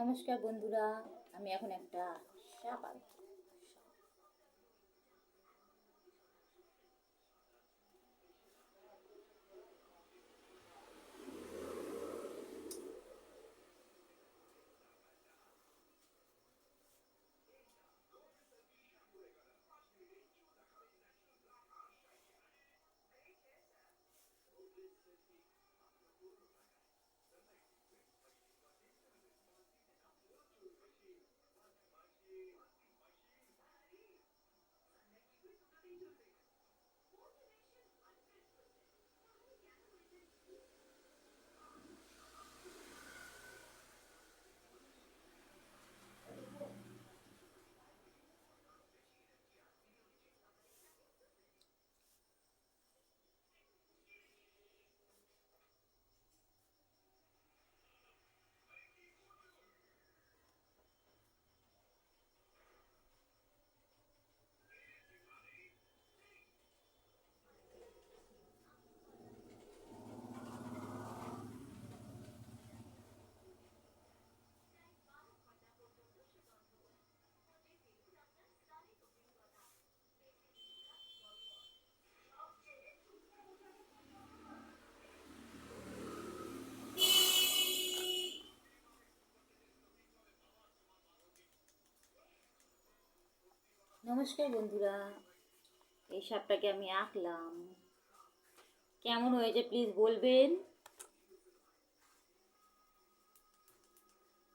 নমস্কার বন্ধুরা আমি এখন একটা সাপ আঁকবো নমস্কার বন্ধুরা, এই সাপটাকে আমি আঁকলাম। কেমন হয়েছে প্লিজ বলবেন?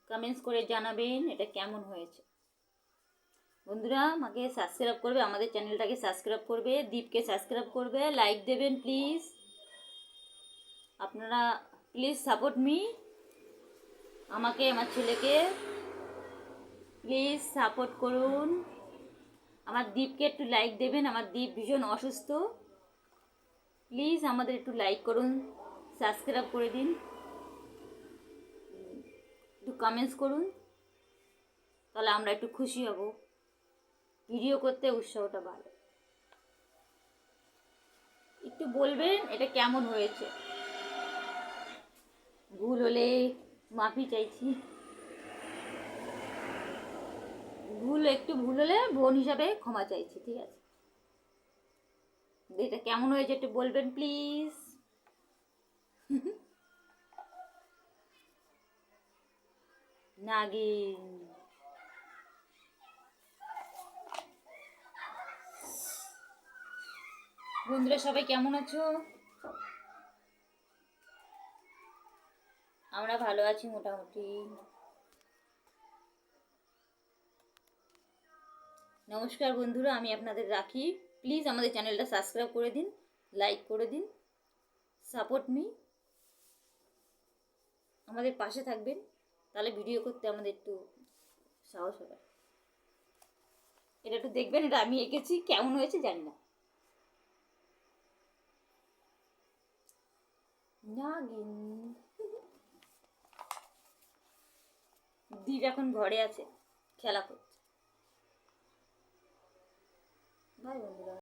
কমেন্টস করে জানাবেন এটা কেমন হয়েছে। বন্ধুরা, আমাকে সাবস্ক্রাইব করবে, আমাদের চ্যানেলটাকে সাবস্ক্রাইব করবে, দীপকে সাবস্ক্রাইব করবে লাইক দেবেন প্লিজ আপনারা প্লিজ সাপোর্ট মি আমাকে, আমার ছেলেকে প্লিজ সাপোর্ট করুন। আমার দ্বীপকে একটু লাইক দেবেন, আমার দ্বীপ ভীষণ অসুস্থ। প্লিজ আমাদের একটু লাইক করুন সাবস্ক্রাইব করে দিন। একটু কমেন্টস করুন, তাহলে আমরা একটু খুশি হব। ভিডিও করতে উৎসাহটা ভালো একটু বলবেন, এটা কেমন হয়েছে? ভুল হলে মাফি চাইছি। ভুল, একটু ভুল হলে বোন হিসাবে ক্ষমা চাইছি, ঠিক আছে? এটা কেমন হয়েছে একটু বলবেন প্লিজ নাগিন। বন্ধুরা, সবাই কেমন আছো? আমরা ভালো আছি মোটামুটি। নমস্কার বন্ধুরা, আমি আপনাদের রাখি। প্লিজ আমাদের চ্যানেলটা সাবস্ক্রাইব করে দিন লাইক করে দিন সাপোর্ট মি আমাদের পাশে থাকবেন, তাহলে ভিডিও করতে আমাদের একটু সাহস হবে। এটা একটু দেখবেন, এটা আমি এঁকেছি, কেমন হয়েছে জানি না। দ্বীপ এখন ঘরে আছে, খেলা করছে। বাই বন্ধুরা